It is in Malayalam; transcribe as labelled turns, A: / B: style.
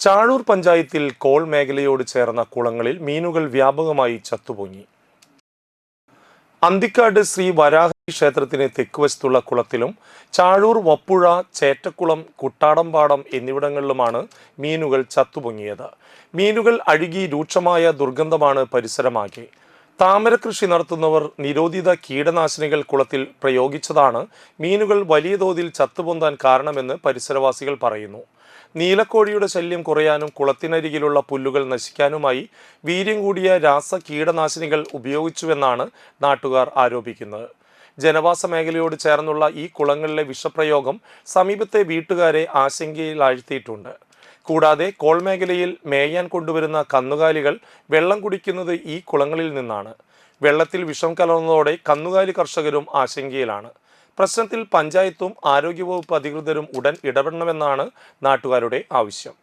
A: ചാഴൂർ പഞ്ചായത്തിൽ കോൾ മേഖലയോട് ചേർന്ന കുളങ്ങളിൽ മീനുകൾ വ്യാപകമായി ചത്തുപൊങ്ങി. അന്തിക്കാട് ശ്രീ വരാഹി ക്ഷേത്രത്തിന് തെക്കുവശത്തുള്ള കുളത്തിലും ചാഴൂർ വപ്പുഴ ചേറ്റക്കുളം കുട്ടാടംപാടം എന്നിവിടങ്ങളിലുമാണ് മീനുകൾ ചത്തുപൊങ്ങിയത്. മീനുകൾ അഴുകി രൂക്ഷമായ ദുർഗന്ധമാണ് പരിസരമാകെ. താമര കൃഷി നടത്തുന്നവർ നിരോധിത കീടനാശിനികൾ കുളത്തിൽ പ്രയോഗിച്ചതാണ് മീനുകൾ വലിയ തോതിൽ ചത്തുപൊന്താൻ കാരണമെന്ന് പരിസരവാസികൾ പറയുന്നു. നീലക്കോഴിയുടെ ശല്യം കുറയാനും കുളത്തിനരികിലുള്ള പുല്ലുകൾ നശിക്കാനുമായി വീര്യം കൂടിയ രാസ കീടനാശിനികൾ ഉപയോഗിച്ചുവെന്നാണ് നാട്ടുകാർ ആരോപിക്കുന്നത്. ജനവാസ മേഖലയോട് ചേർന്നുള്ള ഈ കുളങ്ങളിലെ വിഷപ്രയോഗം സമീപത്തെ വീട്ടുകാരെ ആശങ്കയിലാഴ്ത്തിയിട്ടുണ്ട്. കൂടാതെ കോൾ മേഖലയിൽ മേയാൻ കൊണ്ടുവരുന്ന കന്നുകാലികൾ വെള്ളം കുടിക്കുന്നത് ഈ കുളങ്ങളിൽ നിന്നാണ്. വെള്ളത്തിൽ വിഷം കലർന്നതോടെ കന്നുകാലി കർഷകരും ആശങ്കയിലാണ്. പ്രശ്നത്തിൽ പഞ്ചായത്തും ആരോഗ്യവകുപ്പ് അധികൃതരും ഉടൻ ഇടപെടണമെന്നാണ് നാട്ടുകാരുടെ ആവശ്യം.